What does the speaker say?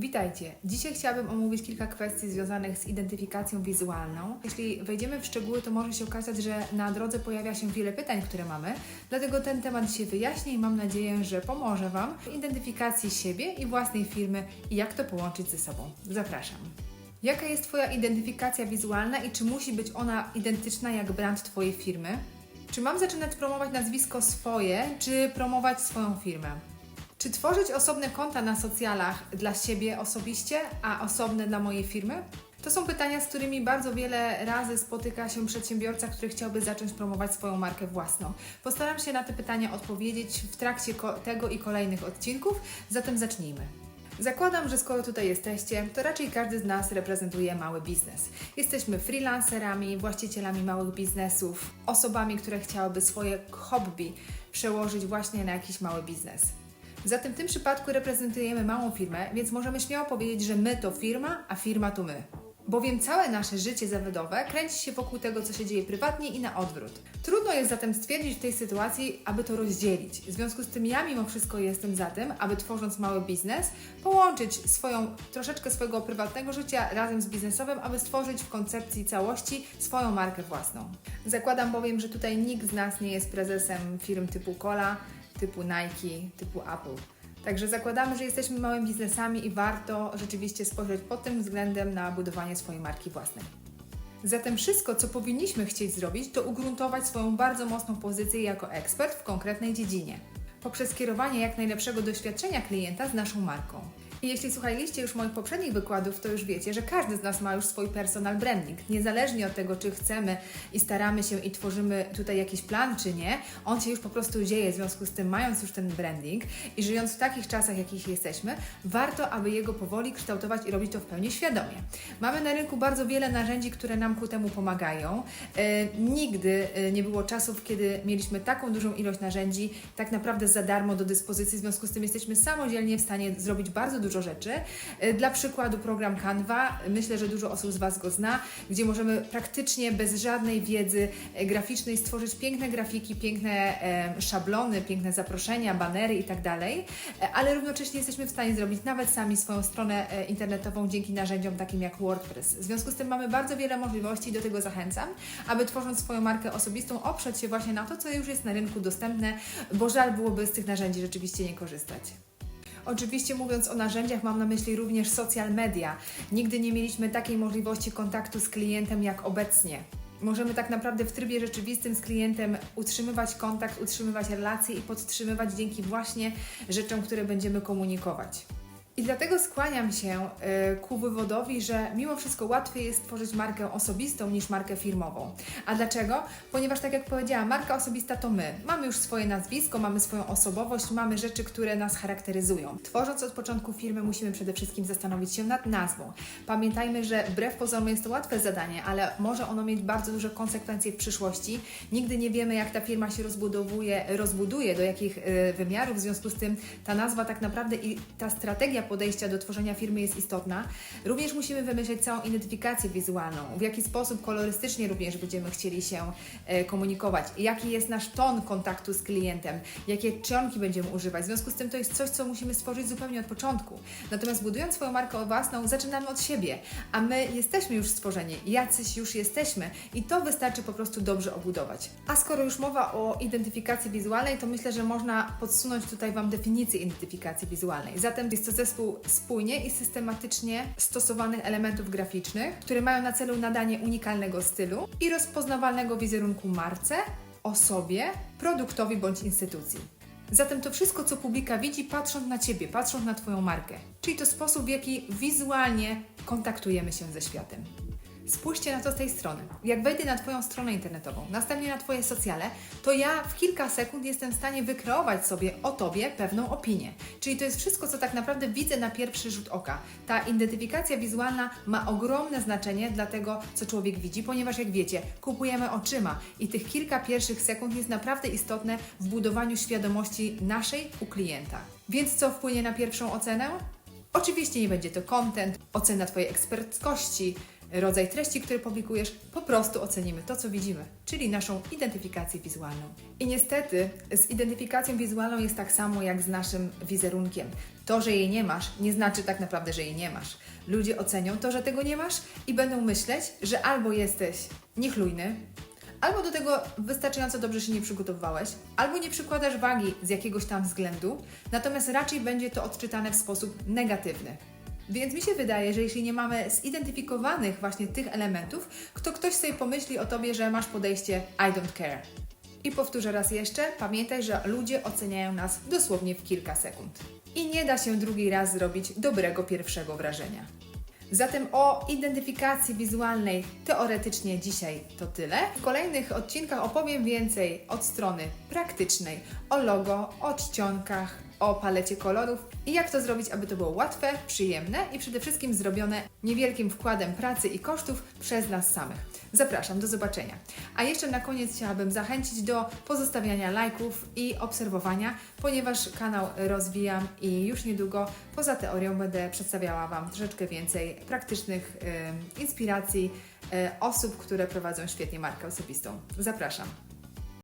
Witajcie. Dzisiaj chciałabym omówić kilka kwestii związanych z identyfikacją wizualną. Jeśli wejdziemy w szczegóły, to może się okazać, że na drodze pojawia się wiele pytań, które mamy, dlatego ten temat się wyjaśni i mam nadzieję, że pomoże Wam w identyfikacji siebie i własnej firmy i jak to połączyć ze sobą. Zapraszam. Jaka jest Twoja identyfikacja wizualna i czy musi być ona identyczna jak brand Twojej firmy? Czy mam zaczynać promować nazwisko swoje, czy promować swoją firmę? Czy tworzyć osobne konta na socjalach dla siebie osobiście, a osobne dla mojej firmy? To są pytania, z którymi bardzo wiele razy spotyka się przedsiębiorca, który chciałby zacząć promować swoją markę własną. Postaram się na te pytania odpowiedzieć w trakcie tego i kolejnych odcinków, zatem zacznijmy. Zakładam, że skoro tutaj jesteście, to raczej każdy z nas reprezentuje mały biznes. Jesteśmy freelancerami, właścicielami małych biznesów, osobami, które chciałyby swoje hobby przełożyć właśnie na jakiś mały biznes. Zatem w tym przypadku reprezentujemy małą firmę, więc możemy śmiało powiedzieć, że my to firma, a firma to my. Bowiem całe nasze życie zawodowe kręci się wokół tego, co się dzieje prywatnie i na odwrót. Trudno jest zatem stwierdzić w tej sytuacji, aby to rozdzielić. W związku z tym ja mimo wszystko jestem za tym, aby tworząc mały biznes, połączyć swoją, troszeczkę swojego prywatnego życia razem z biznesowym, aby stworzyć w koncepcji całości swoją markę własną. Zakładam bowiem, że tutaj nikt z nas nie jest prezesem firm typu Cola, typu Nike, typu Apple. Także zakładamy, że jesteśmy małymi biznesami i warto rzeczywiście spojrzeć pod tym względem na budowanie swojej marki własnej. Zatem wszystko, co powinniśmy chcieć zrobić, to ugruntować swoją bardzo mocną pozycję jako ekspert w konkretnej dziedzinie, poprzez kierowanie jak najlepszego doświadczenia klienta z naszą marką. Jeśli słuchaliście już moich poprzednich wykładów, to już wiecie, że każdy z nas ma już swój personal branding. Niezależnie od tego, czy chcemy i staramy się i tworzymy tutaj jakiś plan, czy nie, on się już po prostu dzieje. W związku z tym, mając już ten branding i żyjąc w takich czasach, jakich jesteśmy, warto, aby jego powoli kształtować i robić to w pełni świadomie. Mamy na rynku bardzo wiele narzędzi, które nam ku temu pomagają. E, nigdy e, nie było czasów, kiedy mieliśmy taką dużą ilość narzędzi tak naprawdę za darmo do dyspozycji. W związku z tym jesteśmy samodzielnie w stanie zrobić bardzo dużo rzeczy. E, Dla przykładu program Canva, myślę, że dużo osób z Was go zna, gdzie możemy praktycznie bez żadnej wiedzy e, graficznej stworzyć piękne grafiki, piękne szablony, piękne zaproszenia, banery i tak E, ale równocześnie jesteśmy w stanie zrobić nawet sami swoją stronę internetową dzięki narzędziom takim jak WordPress. W związku z tym mamy bardzo wiele możliwości i do tego zachęcam, aby tworząc swoją markę osobistą oprzeć się właśnie na to, co już jest na rynku dostępne, bo żal byłoby z tych narzędzi rzeczywiście nie korzystać. Oczywiście mówiąc o narzędziach, mam na myśli również social media. Nigdy nie mieliśmy takiej możliwości kontaktu z klientem jak obecnie. Możemy tak naprawdę w trybie rzeczywistym z klientem utrzymywać kontakt, utrzymywać relacje i podtrzymywać dzięki właśnie rzeczom, które będziemy komunikować. I dlatego skłaniam się y, ku wywodowi, że mimo wszystko łatwiej jest tworzyć markę osobistą niż markę firmową. A dlaczego? Ponieważ, tak jak powiedziałam, marka osobista to my. Mamy już swoje nazwisko, mamy swoją osobowość, mamy rzeczy, które nas charakteryzują. Tworząc od początku firmy, musimy przede wszystkim zastanowić się nad nazwą. Pamiętajmy, że wbrew pozorom jest to łatwe zadanie, ale może ono mieć bardzo duże konsekwencje w przyszłości. Nigdy nie wiemy, jak ta firma się rozbudowuje, rozbuduje, do jakich y, wymiarów, w związku z tym ta nazwa tak naprawdę i ta strategia podejścia do tworzenia firmy jest istotna. Również musimy wymyśleć całą identyfikację wizualną, w jaki sposób kolorystycznie również będziemy chcieli się e, komunikować, jaki jest nasz ton kontaktu z klientem, jakie czcionki będziemy używać. W związku z tym to jest coś, co musimy stworzyć zupełnie od początku. Natomiast budując swoją markę własną, zaczynamy od siebie, a my jesteśmy już stworzeni, jacyś już jesteśmy i to wystarczy po prostu dobrze obudować. A skoro już mowa o identyfikacji wizualnej, to myślę, że można podsunąć tutaj Wam definicję identyfikacji wizualnej. Zatem jest to zespół spójnie i systematycznie stosowanych elementów graficznych, które mają na celu nadanie unikalnego stylu i rozpoznawalnego wizerunku marce, osobie, produktowi bądź instytucji. Zatem to wszystko, co publika widzi, patrząc na Ciebie, patrząc na Twoją markę. Czyli to sposób, w jaki wizualnie kontaktujemy się ze światem. Spójrzcie na to z tej strony. Jak wejdę na Twoją stronę internetową, następnie na Twoje socjale, to ja w kilka sekund jestem w stanie wykreować sobie o Tobie pewną opinię. Czyli to jest wszystko, co tak naprawdę widzę na pierwszy rzut oka. Ta identyfikacja wizualna ma ogromne znaczenie dla tego, co człowiek widzi, ponieważ jak wiecie, kupujemy oczyma i tych kilka pierwszych sekund jest naprawdę istotne w budowaniu świadomości naszej u klienta. Więc co wpłynie na pierwszą ocenę? Oczywiście nie będzie to content, ocena Twojej eksperckości, rodzaj treści, który publikujesz, po prostu ocenimy to, co widzimy, czyli naszą identyfikację wizualną. I niestety z identyfikacją wizualną jest tak samo jak z naszym wizerunkiem. To, że jej nie masz, nie znaczy tak naprawdę, że jej nie masz. Ludzie ocenią to, że tego nie masz i będą myśleć, że albo jesteś niechlujny, albo do tego wystarczająco dobrze się nie przygotowywałeś, albo nie przykładasz wagi z jakiegoś tam względu, natomiast raczej będzie to odczytane w sposób negatywny. Więc mi się wydaje, że jeśli nie mamy zidentyfikowanych właśnie tych elementów, to ktoś sobie pomyśli o tobie, że masz podejście I don't care. I powtórzę raz jeszcze, pamiętaj, że ludzie oceniają nas dosłownie w kilka sekund. I nie da się drugi raz zrobić dobrego pierwszego wrażenia. Zatem o identyfikacji wizualnej teoretycznie dzisiaj to tyle. W kolejnych odcinkach opowiem więcej od strony praktycznej, o logo, o czcionkach, o palecie kolorów i jak to zrobić, aby to było łatwe, przyjemne i przede wszystkim zrobione niewielkim wkładem pracy i kosztów przez nas samych. Zapraszam, do zobaczenia. A jeszcze na koniec chciałabym zachęcić do pozostawiania lajków i obserwowania, ponieważ kanał rozwijam i już niedługo poza teorią będę przedstawiała Wam troszeczkę więcej praktycznych em, inspiracji e, osób, które prowadzą świetnie markę osobistą. Zapraszam.